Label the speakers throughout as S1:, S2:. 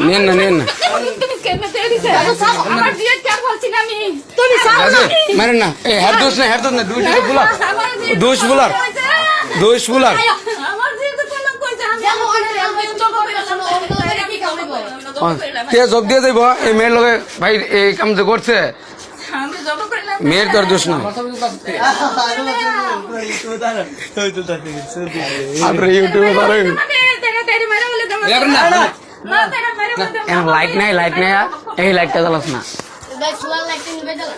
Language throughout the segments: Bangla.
S1: নেন না নেন মারেন এই হ্যার দোষ না হ্যার দোষ না। দুই দুটো বুলার
S2: আমার দিয়ে
S1: দোষ বুলার দোষ বুলার
S2: আমার দিয়ে তো
S1: যোগ দিয়ে যাইব এই মেয়ের লগে ভাই এই কাম যে করছে মেয়ের তোর দোষ না ইউটিউবে লাইট নাই লাইট নাই এই লাইটটা জ্বালাস না
S3: ভাই সোলার লাইট নিবে দাও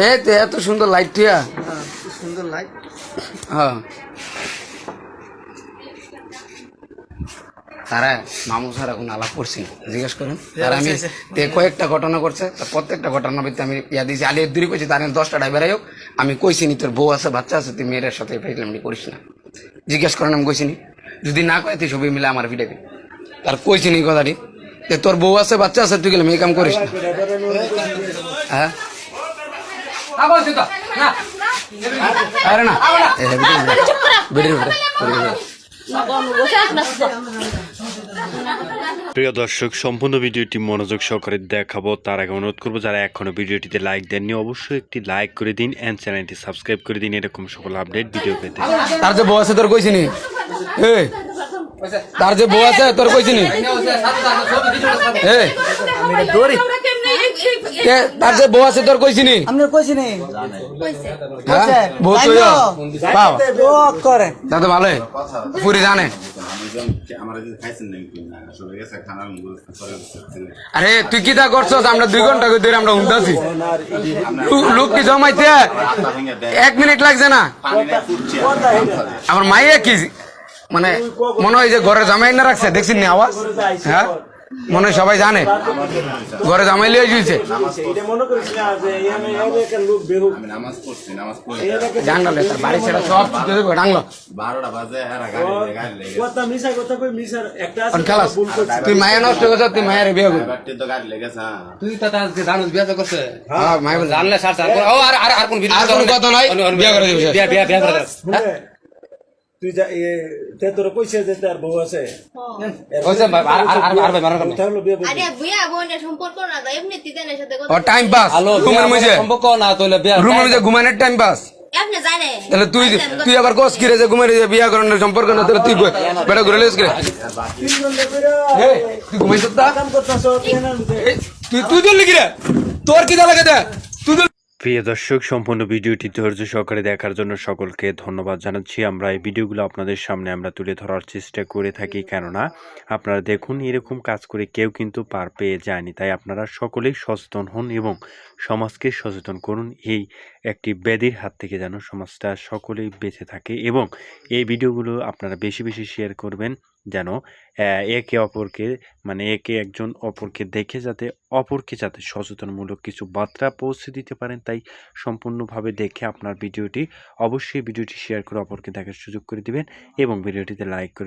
S1: এ তে এত সুন্দর লাইট টিয়া।
S4: সুন্দর লাইট
S1: হ্যাঁ। তারা মামু স্যার এখন আলাপ করছি। জিজ্ঞেস করেন। তারা আমি কয়েকটা ঘটনা করছে তার প্রত্যেকটা ঘটনা ভিত্তি আমি ইয়া দিয়েছি। আলিয়ার দূরে কইছি তার দশটা ড্রাইভার হোক আমি কইছি নি তোর বউ আছে বাচ্চা আছে তুই মেয়ের সাথে ফেটলামনি করিস না। জিজ্ঞেস করেন আমি কইছি নি। যদি না কয় তুই সবই মিলে আমার ভিডিও তার কইছি নি কথাটি যে তোর বউ আছে বাচ্চা আছে তুই গেলে মেয়ে কাম করিস না। হ্যাঁ? আরে না। ভিডিও ভিডিও
S5: প্রিয় দর্শক সম্পূর্ণ ভিডিওটি মনোযোগ সহকারে দেখাবো। তার আগে অনুরোধ করব যারা এখনও ভিডিওটিতে লাইক দেননি অবশ্যই একটি লাইক করে দিন এন্ড চ্যানেলটি সাবস্ক্রাইব করে দিন। এরকম সকল আপডেট ভিডিও পেতে।
S1: তার যে বউ আছে তোর কইছি নি তার যে বউ আছে তোর কইছি নি এ
S2: আমরা কেমনে
S1: এ, তার যে বউ আছে তোর কইছি নি
S4: আমরা কইছি নি
S1: হ্যাঁ বউ তো
S4: করে।
S1: দাদা ভালো পুরি জানে। আরে, তুই কি তা করছস? আমরা দুই ঘণ্টা ধরে আমরা উঠতেছি লোক কি জমাইতে? এক মিনিট লাগছে না। আমার মাইয়া কি মানে মনে হয় যে ঘরে জামাই না রাখছে, দেখছিস নি আওয়াজ? হ্যাঁ? মনে হয় সবাই জানে। ঘরে জামাই লিয়ে জুইছে
S4: মনে
S1: জানলো তার বাড়ি ছেড়ে সব
S4: ভুল করছে
S1: তুই মায়া নষ্ট করছ তুই মায়ের বিয়ে করবি।
S6: এবারটি তো গাড়ি লেগেছে
S7: তুই তো তার জানুস বিয়া তো করছে।
S1: হ্যাঁ
S7: জানলে সার সার ও আর আর আর কোন
S1: কথা নাই, বিয়া করে দিবি।
S7: বিয়া বিয়া বিয়া করে
S4: তুই যা এ তে তোর কইছে যে তার বউ আছে।
S7: ওইসব ভাই, আর আর আর আর ভাই মারার কারণে।
S4: তাহলে বিয়ে বলবি।
S3: আরে বুয়া বোনের সম্পর্ক না তো এমনি তিতেনের সাথে
S1: ও টাইম পাস
S7: হ্যালো
S1: রুমের মধ্যে।
S7: সম্পর্ক না তোলে বিয়া
S1: রুমের মধ্যে ঘুমানোর টাইম পাস
S3: আপনি জানে
S1: তাহলে তুই তুই আবার কোস কিরে যে ঘুমাই যে বিয়া করানোর সম্পর্ক না তাহলে তুই বেটা ঘুরে লেস করে? তুই ঘুমাইছ তুই তোর কি দা লাগে দে তুই তুই
S5: প্রিয় দর্শক, সম্পূর্ণ ভিডিওটি ধৈর্য সহকারে দেখার জন্য সকলকে ধন্যবাদ জানাচ্ছি। আমরা এই ভিডিওগুলো আপনাদের সামনে আমরা তুলে ধরার চেষ্টা করে থাকি, কেননা আপনারা দেখুন, এরকম কাজ করে কেউ কিন্তু পার পেয়ে যায়নি। তাই আপনারা সকলেই সচেতন হন এবং সমাজকে সচেতন করুন। এই একটি ব্যাধির হাত থেকে যেন সমাজটা সকলেই বেঁচে থাকে এবং এই ভিডিওগুলো আপনারা বেশি বেশি শেয়ার করবেন। যেন একে অপরকে মানে একে একজন অপরকে দেখে যাতে অপরকে যাতে সচেতনমূলক কিছু বার্তা পৌঁছে দিতে পারেন, তাই সম্পূর্ণভাবে দেখে আপনার ভিডিওটি অবশ্যই ভিডিওটি শেয়ার করে অপরকে দেখার সুযোগ করে দিবেন এবং ভিডিওটিতে লাইক করে